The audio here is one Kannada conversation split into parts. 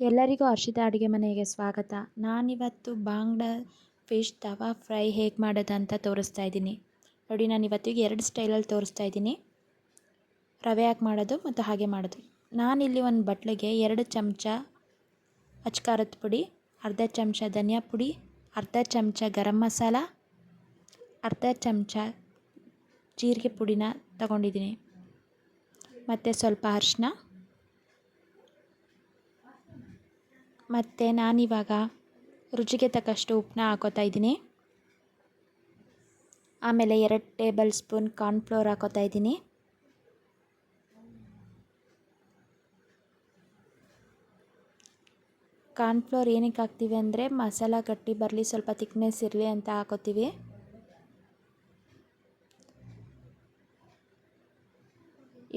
ಎಲ್ಲರಿಗೂ ಹರ್ಷಿತಾ ಅಡುಗೆ ಮನೆಗೆ ಸ್ವಾಗತ. ನಾನಿವತ್ತು ಬಾಂಗ್ಡ ಫಿಶ್ ತವಾ ಫ್ರೈ ಹೇಗೆ ಮಾಡೋದು ಅಂತ ತೋರಿಸ್ತಾ ಇದ್ದೀನಿ. ನೋಡಿ, ನಾನು ಇವತ್ತಿಗೆ ಎರಡು ಸ್ಟೈಲಲ್ಲಿ ತೋರಿಸ್ತಾ ಇದ್ದೀನಿ. ರವೆ ಹಾಕಿ ಮಾಡೋದು ಮತ್ತು ಹಾಗೆ ಮಾಡೋದು. ನಾನಿಲ್ಲಿ ಒಂದು ಬಟ್ಲಿಗೆ ಎರಡು ಚಮಚ ಅಚ್ಕಾರದ ಪುಡಿ, ಅರ್ಧ ಚಮಚ ಧನಿಯಾ ಪುಡಿ, ಅರ್ಧ ಚಮಚ ಗರಂ ಮಸಾಲ, ಅರ್ಧ ಚಮಚ ಜೀರಿಗೆ ಪುಡಿನ ತಗೊಂಡಿದ್ದೀನಿ. ಮತ್ತು ಸ್ವಲ್ಪ ಅರಿಶಿನ. ಮತ್ತು ನಾನಿವಾಗ ರುಚಿಗೆ ತಕ್ಕಷ್ಟು ಉಪ್ಪನ್ನ ಹಾಕೋತಾ ಇದ್ದೀನಿ. ಆಮೇಲೆ ಎರಡು ಟೇಬಲ್ ಸ್ಪೂನ್ ಕಾರ್ನ್ಫ್ಲೋರ್ ಹಾಕೋತಾ ಇದ್ದೀನಿ. ಕಾರ್ನ್ಫ್ಲೋರ್ ಏನಕ್ಕೆ ಹಾಕ್ತೀವಿ ಅಂದರೆ ಮಸಾಲ ಗಟ್ಟಿ ಬರಲಿ ಸ್ವಲ್ಪ ತಿಕ್ನೆಸ್ ಇರಲಿ ಅಂತ ಹಾಕೋತೀವಿ.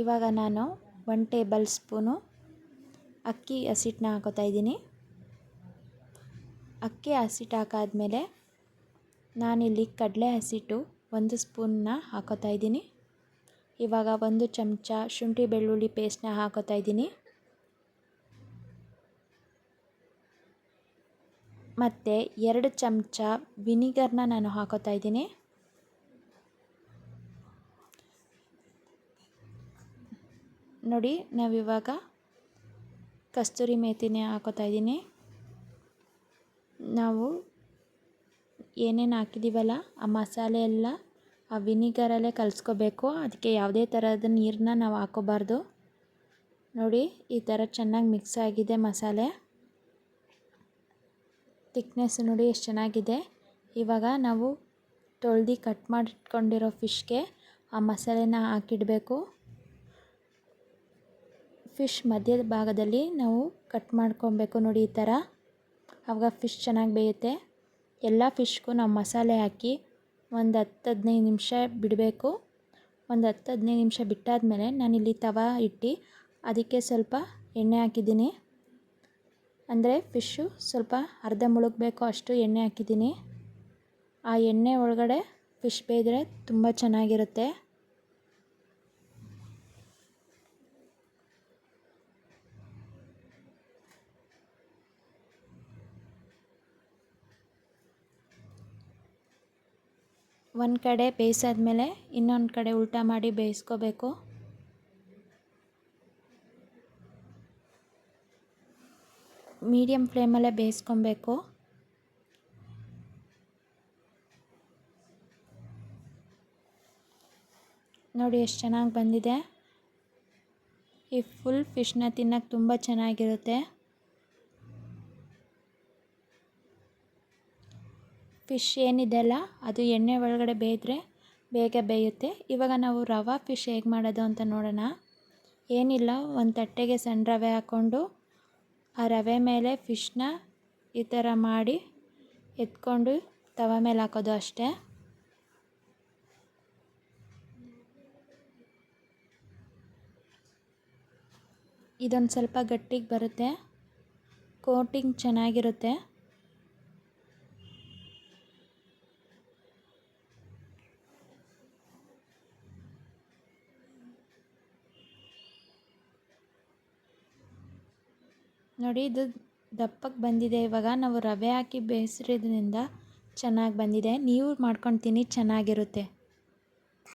ಇವಾಗ ನಾನು ಒನ್ ಟೇಬಲ್ ಸ್ಪೂನು ಅಕ್ಕಿ ಹಸಿಟ್ಟನ್ನ ಹಾಕೋತಾ ಇದ್ದೀನಿ. ಅಕ್ಕಿ ಹಸಿಟ್ಟು ಹಾಕಾದ್ಮೇಲೆ ನಾನಿಲ್ಲಿ ಕಡಲೆ ಹಸಿಟ್ಟು ಒಂದು ಸ್ಪೂನ್ನ ಹಾಕೋತಾ ಇದ್ದೀನಿ. ಇವಾಗ ಒಂದು ಚಮಚ ಶುಂಠಿ ಬೆಳ್ಳುಳ್ಳಿ ಪೇಸ್ಟ್ನ ಹಾಕೋತಾ ಇದ್ದೀನಿ. ಮತ್ತು ಎರಡು ಚಮಚ ವಿನಿಗರ್ನ ನಾನು ಹಾಕೋತಾ ಇದ್ದೀನಿ. ನೋಡಿ, ನಾವಿವಾಗ ಕಸ್ತೂರಿ ಮೇಥಿನೇ ಹಾಕೋತಾ ಇದ್ದೀನಿ. ನಾವು ಏನೇನು ಹಾಕಿದ್ದೀವಲ್ಲ ಆ ಮಸಾಲೆ ಎಲ್ಲ, ಆ ವಿನಿಗರಲ್ಲೇ ಕಲಿಸ್ಕೋಬೇಕು. ಅದಕ್ಕೆ ಯಾವುದೇ ಥರದ ನೀರನ್ನ ನಾವು ಹಾಕೋಬಾರ್ದು. ನೋಡಿ, ಈ ಥರ ಚೆನ್ನಾಗಿ ಮಿಕ್ಸ್ ಆಗಿದೆ ಮಸಾಲೆ. ತಿಕ್ನೆಸ್ ನೋಡಿ ಎಷ್ಟು ಚೆನ್ನಾಗಿದೆ. ಇವಾಗ ನಾವು ತೊಳ್ದು ಕಟ್ ಮಾಡಿಟ್ಕೊಂಡಿರೋ ಫಿಶ್ಗೆ ಆ ಮಸಾಲೆನ ಹಾಕಿಡಬೇಕು. ಫಿಶ್ ಮಧ್ಯದ ಭಾಗದಲ್ಲಿ ನಾವು ಕಟ್ ಮಾಡ್ಕೊಬೇಕು ನೋಡಿ ಈ ಥರ. ಆವಾಗ ಫಿಶ್ ಚೆನ್ನಾಗಿ ಬೇಯುತ್ತೆ. ಎಲ್ಲ ಫಿಶ್ಗೂ ನಾವು ಮಸಾಲೆ ಹಾಕಿ ಒಂದು ಹತ್ತು ಹದಿನೈದು ನಿಮಿಷ ಬಿಡಬೇಕು. ಒಂದು ಹತ್ತು ಹದಿನೈದು ನಿಮಿಷ ಬಿಟ್ಟಾದಮೇಲೆ ನಾನಿಲ್ಲಿ ತವ ಇಟ್ಟು ಅದಕ್ಕೆ ಸ್ವಲ್ಪ ಎಣ್ಣೆ ಹಾಕಿದ್ದೀನಿ. ಅಂದರೆ ಫಿಶ್ಶು ಸ್ವಲ್ಪ ಅರ್ಧ ಮುಳುಗಬೇಕು ಅಷ್ಟು ಎಣ್ಣೆ ಹಾಕಿದ್ದೀನಿ. ಆ ಎಣ್ಣೆ ಒಳಗಡೆ ಫಿಶ್ ಬೇಯಿದ್ರೆ ತುಂಬ ಚೆನ್ನಾಗಿರುತ್ತೆ. ಒಂದು ಕಡೆ ಬೇಯಿಸಾದ್ಮೇಲೆ ಇನ್ನೊಂದು ಕಡೆ ಉಲ್ಟಾ ಮಾಡಿ ಬೇಯಿಸ್ಕೋಬೇಕು. ಮೀಡಿಯಮ್ ಫ್ಲೇಮಲ್ಲೇ ಬೇಯಿಸ್ಕೊಬೇಕು. ನೋಡಿ ಎಷ್ಟು ಚೆನ್ನಾಗಿ ಬಂದಿದೆ. ಈ ಫುಲ್ ಫಿಶ್ನ ತಿನ್ನೋಕ್ಕೆ ತುಂಬ ಚೆನ್ನಾಗಿರುತ್ತೆ. ಫಿಶ್ ಏನಿದೆಯಲ್ಲ, ಅದು ಎಣ್ಣೆ ಒಳಗಡೆ ಬೇಯಿದ್ರೆ ಬೇಗ ಬೇಯುತ್ತೆ. ಇವಾಗ ನಾವು ರವಾ ಫಿಶ್ ಹೇಗೆ ಮಾಡೋದು ಅಂತ ನೋಡೋಣ. ಏನಿಲ್ಲ, ಒಂದು ತಟ್ಟೆಗೆ ಸಣ್ಣ ರವೆ ಹಾಕ್ಕೊಂಡು ಆ ರವೆ ಮೇಲೆ ಫಿಶ್ನ ಈ ಥರ ಮಾಡಿ ಎತ್ಕೊಂಡು ತವ ಮೇಲೆ ಹಾಕೋದು ಅಷ್ಟೇ. ಇದೊಂದು ಸ್ವಲ್ಪ ಗಟ್ಟಿಗೆ ಬರುತ್ತೆ. ಕೋಟಿಂಗ್ ಚೆನ್ನಾಗಿರುತ್ತೆ. ನೋಡಿ ಇದು ದಪ್ಪಕ್ಕೆ ಬಂದಿದೆ. ಇವಾಗ ನಾವು ರವೆ ಹಾಕಿ ಬೇಯಿಸಿರೋದ್ರಿಂದ ಚೆನ್ನಾಗಿ ಬಂದಿದೆ. ನೀವು ಮಾಡ್ಕೊಂಡು ಚೆನ್ನಾಗಿರುತ್ತೆ.